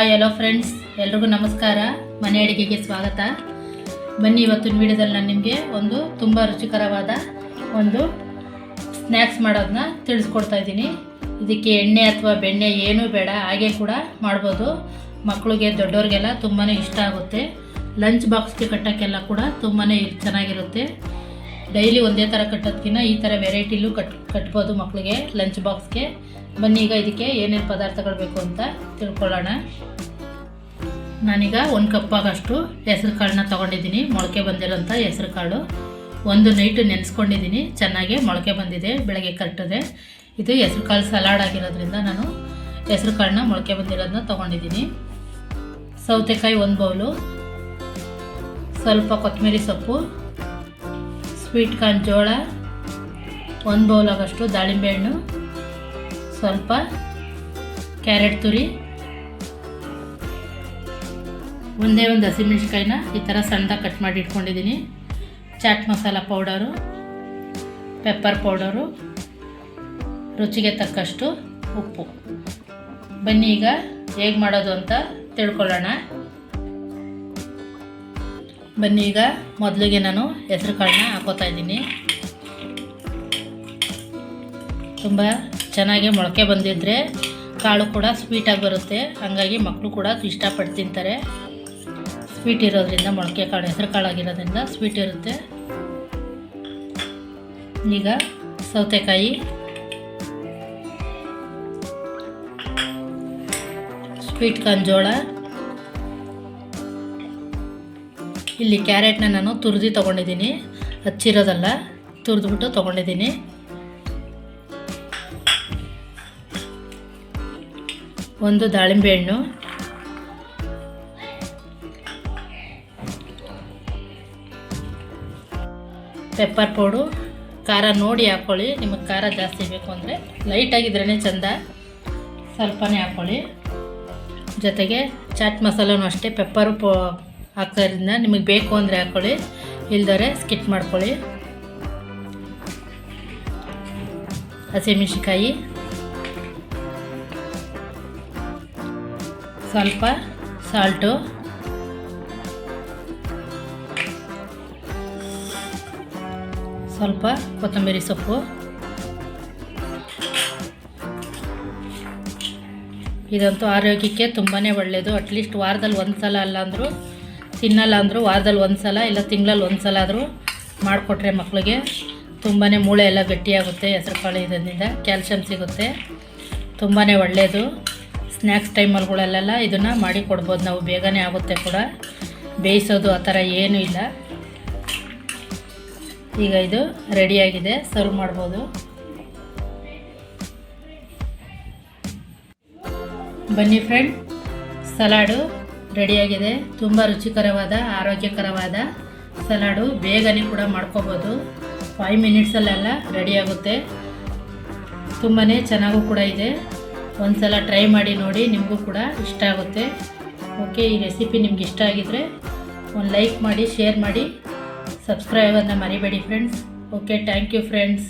Hi hello friends, ಎಲ್ರಿಗೂ ನಮಸ್ಕಾರ. ಮನೆ ಅಡುಗೆಗೆ ಸ್ವಾಗತ. ಬನ್ನಿ ಇವತ್ತಿನ ವಿಡಿಯೋದಲ್ಲಿ ನಾನು ನಿಮಗೆ ಒಂದು ತುಂಬ ರುಚಿಕರವಾದ ಒಂದು ಸ್ನ್ಯಾಕ್ಸ್ ಮಾಡೋದನ್ನ ತಿಳಿಸ್ಕೊಡ್ತಾ ಇದ್ದೀನಿ. ಇದಕ್ಕೆ ಎಣ್ಣೆ ಅಥವಾ ಬೆಣ್ಣೆ ಏನೂ ಬೇಡ, ಹಾಗೆ ಕೂಡ ಮಾಡ್ಬೋದು. ಮಕ್ಕಳಿಗೆ ದೊಡ್ಡವ್ರಿಗೆಲ್ಲ ತುಂಬಾ ಇಷ್ಟ ಆಗುತ್ತೆ. ಲಂಚ್ ಬಾಕ್ಸ್ಗೆ ಕಟ್ಟೋಕ್ಕೆಲ್ಲ ಕೂಡ ತುಂಬಾ ಚೆನ್ನಾಗಿರುತ್ತೆ. ಡೈಲಿ ಒಂದೇ ಥರ ಕಟ್ಟೋದಕ್ಕಿಂತ ಈ ಥರ ವೆರೈಟಿಲೂ ಕಟ್ ಕಟ್ಬೋದು ಮಕ್ಕಳಿಗೆ ಲಂಚ್ ಬಾಕ್ಸ್ಗೆ ಬನ್ನಿ ಈಗ ಇದಕ್ಕೆ ಏನೇನು ಪದಾರ್ಥಗಳು ಬೇಕು ಅಂತ ತಿಳ್ಕೊಳ್ಳೋಣ. ನಾನೀಗ ಒಂದು ಕಪ್ಪಾಗಷ್ಟು ಹೆಸ್ರು ಕಾಳನ್ನ ತೊಗೊಂಡಿದ್ದೀನಿ. ಮೊಳಕೆ ಬಂದಿರೋಂಥ ಹೆಸ್ರು ಕಾಳು. ಒಂದು ನೈಟು ನೆನೆಸ್ಕೊಂಡಿದ್ದೀನಿ. ಚೆನ್ನಾಗಿ ಮೊಳಕೆ ಬಂದಿದೆ, ಬೆಳಗ್ಗೆ ಕರೆಕ್ಟದೆ. ಇದು ಹೆಸ್ರು ಕಾಳು ಸಲಾಡ್ ಆಗಿರೋದ್ರಿಂದ ನಾನು ಹೆಸ್ರು ಕಾಳನ್ನ ಮೊಳಕೆ ಬಂದಿರೋದನ್ನ ತೊಗೊಂಡಿದ್ದೀನಿ. ಸೌತೆಕಾಯಿ ಒಂದು ಬೌಲು ಸ್ವಲ್ಪ ಕೊತ್ತಂಬರಿ ಸೊಪ್ಪು. ಸ್ವೀಟ್ ಕಾರ್ನ್ ಜೋಳ ಒಂದು ಬೌಲ್ ಆಗೋಷ್ಟು ದಾಳಿಂಬೆ ಹಣ್ಣು ಸ್ವಲ್ಪ ಕ್ಯಾರೆಟ್ ತುರಿ, ಒಂದೇ ಒಂದು ಹಸಿಮೆಣ್ಸಿಕಾಯಿನ ಈ ಥರ ಸಣ್ಣದಾಗಿ ಕಟ್ ಮಾಡಿ ಇಟ್ಕೊಂಡಿದ್ದೀನಿ. Chaat masala powder, pepper powder, ರುಚಿಗೆ ತಕ್ಕಷ್ಟು ಉಪ್ಪು. ಬನ್ನಿ ಈಗ ಹೇಗೆ ಮಾಡೋದು ಅಂತ ತಿಳ್ಕೊಳ್ಳೋಣ. ಬನ್ನಿ ಈಗ ಮೊದಲಿಗೆ ನಾನು ಹೆಸರು ಕಾಳನ್ನ ಹಾಕೋತಾ ಇದ್ದೀನಿ. ತುಂಬ ಚೆನ್ನಾಗಿ ಮೊಳಕೆ ಬಂದಿದ್ದರೆ ಕಾಳು ಕೂಡ ಸ್ವೀಟಾಗಿ ಬರುತ್ತೆ. ಹಾಗಾಗಿ ಮಕ್ಕಳು ಕೂಡ ಇಷ್ಟಪಟ್ಟು ತಿಂತಾರೆ. ಸ್ವೀಟ್ ಇರೋದ್ರಿಂದ ಮೊಳಕೆ ಕಾಳು ಹೆಸರು ಕಾಳಾಗಿರೋದ್ರಿಂದ ಸ್ವೀಟ್ ಇರುತ್ತೆ. ಈಗ ಸೌತೆಕಾಯಿ. ಸ್ವೀಟ್ ಕಾರ್ನ್ ಇಲ್ಲಿ ಕ್ಯಾರೆಟ್ನ ನಾನು ತುರಿದು ತೊಗೊಂಡಿದ್ದೀನಿ. ಹಚ್ಚಿರೋದಲ್ಲ, ತುರಿದ್ಬಿಟ್ಟು ತೊಗೊಂಡಿದ್ದೀನಿ. ಒಂದು ದಾಳಿಂಬೆ ಹಣ್ಣು. Pepper powder. ಖಾರ ನೋಡಿ ಹಾಕ್ಕೊಳ್ಳಿ ನಿಮಗೆ ಖಾರ ಜಾಸ್ತಿ ಬೇಕು ಅಂದರೆ. ಲೈಟಾಗಿದ್ರೇ ಚೆಂದ. ಸ್ವಲ್ಪನೇ ಹಾಕ್ಕೊಳ್ಳಿ ಜೊತೆಗೆ ಚಾಟ್ ಮಸಾಲೂ ಅಷ್ಟೇ, ಪೆಪ್ಪರು ಪೋ ಹಾಕೋದ್ರಿಂದ ನಿಮಗೆ ಬೇಕು ಅಂದರೆ ಹಾಕ್ಕೊಳ್ಳಿ ಇಲ್ದರೆ ಸ್ಕಿಪ್ ಮಾಡ್ಕೊಳ್ಳಿ. ಹಸಿಮೆಣ್ಸಿಕಾಯಿ ಸ್ವಲ್ಪ ಸಾಲ್ಟು ಸ್ವಲ್ಪ ಕೊತ್ತಂಬರಿ ಸೊಪ್ಪು. ಇದಂತೂ ಆರೋಗ್ಯಕ್ಕೆ ತುಂಬಾ ಒಳ್ಳೆಯದು ಅಟ್ಲೀಸ್ಟ್ ವಾರದಲ್ಲಿ ಒಂದು ಸಲ ಅಲ್ಲ ಅಂದರೂ ತಿನ್ನಲ್ಲ ಅಂದರೂ ವಾರದಲ್ಲಿ ಒಂದು ಸಲ ಇಲ್ಲ ತಿಂಗಳಲ್ಲಿ ಒಂದು ಸಲ ಆದರೂ ಮಾಡಿಕೊಟ್ರೆ ಮಕ್ಕಳಿಗೆ ತುಂಬಾ ಮೂಳೆ ಎಲ್ಲ ಗಟ್ಟಿಯಾಗುತ್ತೆ, ಹೆಸರು ಕಾಳು ಇದರಿಂದ ಕ್ಯಾಲ್ಶಿಯಂ ಸಿಗುತ್ತೆ. ತುಂಬಾ ಒಳ್ಳೆಯದು ಸ್ನ್ಯಾಕ್ಸ್ ಟೈಮಲ್ಗಳಲ್ಲೆಲ್ಲ ಇದನ್ನು ಮಾಡಿ ಕೊಡ್ಬೋದು. ನಾವು ಬೇಗನೆ ಆಗುತ್ತೆ ಕೂಡ. ಬೇಯಿಸೋದು ಆ ಥರ ಏನೂ ಇಲ್ಲ. ಈಗ ಇದು ರೆಡಿಯಾಗಿದೆ ಸರ್ವ್ ಮಾಡ್ಬೋದು. ಬನ್ನಿ ಫ್ರೆಂಡ್ ಸಲಾಡು. ರೆಡಿಯಾಗಿದೆ. ತುಂಬ ರುಚಿಕರವಾದ, ಆರೋಗ್ಯಕರವಾದ ಸಲಾಡು. ಬೇಗನೆ ಕೂಡ ಮಾಡ್ಕೋಬೋದು. ಫೈವ್ ಮಿನಿಟ್ಸಲ್ಲೆಲ್ಲ ರೆಡಿಯಾಗುತ್ತೆ ತುಂಬಾ ಚೆನ್ನಾಗೂ ಕೂಡ ಇದೆ. ಒಂದು ಸಲ ಟ್ರೈ ಮಾಡಿ ನೋಡಿ ನಿಮಗೂ ಕೂಡ ಇಷ್ಟ ಆಗುತ್ತೆ. ಓಕೆ ಈ ರೆಸಿಪಿ ನಿಮ್ಗೆ ಇಷ್ಟ ಆಗಿದರೆ ಒಂದು ಲೈಕ್ ಮಾಡಿ ಶೇರ್ ಮಾಡಿ. ಸಬ್ಸ್ಕ್ರೈಬನ್ನು ಮರಿಬೇಡಿ friends okay thank you friends